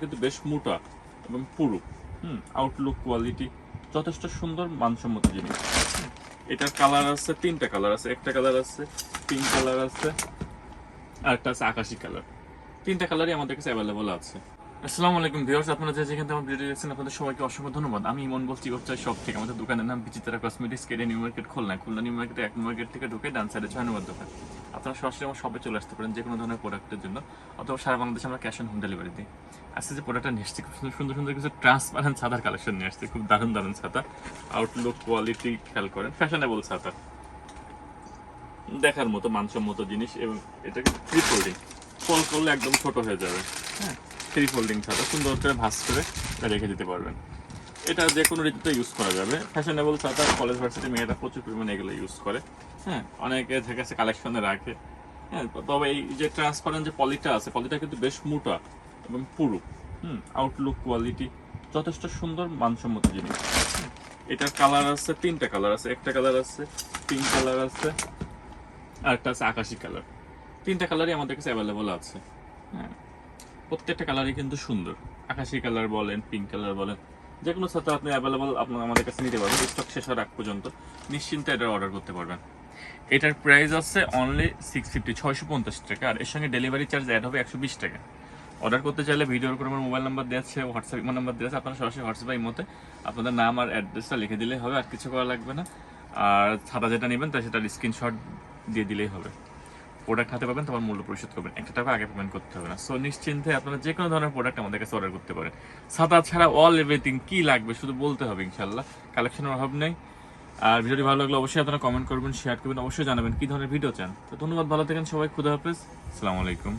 কিন্তু বেশ মোটা এবং পুরো। হুম আউটলুক কোয়ালিটি যথেষ্ট সুন্দর, মানসম্মত জিনিস। এটার কালার আছে, তিনটা কালার আছে। একটা কালার আছে পিঙ্ক কালার আছে, আর একটা আছে আকাশি কালার তিনটা কালারই আমাদের কাছে অ্যাভেলেবল আছে। আসসালামু আলাইকুম ভিউয়ার্স, আপনারা যে যেখান আমার ভিডিও দেখছেন, আপনাদের সবাইকে অসংখ্য ধন্যবাদ। আমি ইমন বলছি গোপচার শপ থেকে আমাদের দোকানের নাম Bichitra cosmetics, কেডে new market, Khulna. Khulna new মার্কেটে এক মার্কেট থেকে ঢুকে ডান সাইডে ছয় নম্বর দোকান। আপনারা সরাসরি আমার শপে চলে আসতে পারেন যে কোনো ধরনের প্রোডাক্টের জন্য, অথবা সারা বাংলাদেশে আমরা ক্যাশ অন হোম ডেলিভারি দিই। আজকে যে প্রোডাক্টটা নিয়ে এসেছি, খুব সুন্দর সুন্দর সুন্দর কিছু ট্রান্সপারেন্ট ছাতার কালেকশন নিয়ে আসছে খুব দারুণ দারুণ ছাতা। আউটলুক কোয়ালিটি খেয়াল করেন ফ্যাশনেবল ছাতা। দেখার মতো, মানসম্মত জিনিস, এবং এটাকে ফোল্ডিং ফল করলে একদম ছোট হয়ে যাবে। হ্যাঁ থ্রি ফোল্ডিং ছাতা সুন্দর করে ভাঁজ করে রেখে দিতে পারবেন। এটা যে কোনো ঋতুতে ইউজ করা যাবে। ফ্যাশনেবল ছাতা কলেজ ভার্সিটি মেয়েরা প্রচুর পরিমাণে এগুলো ইউজ করে। হ্যাঁ অনেকে থেকে আছে কালেকশনে রাখে। হ্যাঁ তবে এই যে ট্রান্সপারেন্ট যে পলিটা আছে পলিটা কিন্তু বেশ মোটা এবং পুরু। হুম আউটলুক কোয়ালিটি যথেষ্ট সুন্দর মানসম্মত জিনিস। হুম, এটার কালার আছে তিনটা কালার আছে। একটা কালার আছে পিঙ্ক কালার আছে আর একটা আছে আকাশি কালার তিনটা কালারই আমাদের কাছে অ্যাভেলেবল আছে। হ্যাঁ প্রত্যেকটা কালারই কিন্তু সুন্দর। আকাশি কালার বলেন পিঙ্ক কালার বলেন যে কোনো ছাত্র আপনি অ্যাভেলেবল আপনার আমাদের কাছে নিতে পারবেন স্টক শেষ হওয়ার আগ পর্যন্ত। নিশ্চিন্তে এটার অর্ডার করতে পারবেন। এটার প্রাইস আছে অনলি সিক্স ফিফটি ছয়শো পঞ্চাশ টাকা, আর এর সঙ্গে ডেলিভারি চার্জ অ্যাড হবে একশো বিশ টাকা। অর্ডার করতে চাইলে ভিডিওর করে আমার মোবাইল নাম্বার দেওয়া আছে হোয়াটসঅ্যাপ ইমো নাম্বার দেওয়া আছে, আপনারা সরাসরি হোয়াটসঅ্যাপ ইমোতে আপনাদের নাম আর অ্যাড্রেসটা লিখে দিলেই হবে, আর কিছু করা লাগবে না। আর ছাতা যেটা নেবেন, তা সেটার স্ক্রিনশট দিয়ে দিলেই হবে। প্রোডাক্ট হাতে পাবেন, তোমার মূল্য পরিশোধ করবেন। একটা টাকা আগে পেমেন্ট করতে হবে না। সো নিশ্চিন্তে আপনারা যে কোনো ধরনের প্রোডাক্ট আমাদের কাছে অর্ডার করতে পারেন। ছাতা ছাড়া অল এভরিথিং কি লাগবে শুধু বলতে হবে ইনশাল্লাহ কালেকশনের অভাব নেই। আর ভিডিওটি ভালো লাগলে অবশ্যই আপনারা কমেন্ট করবেন শেয়ার করবেন, অবশ্যই জানাবেন কি ধরনের ভিডিও চান। তো ধন্যবাদ, ভালো থাকেন সবাই, খুদা হাফেজ। আসসালামু আলাইকুম।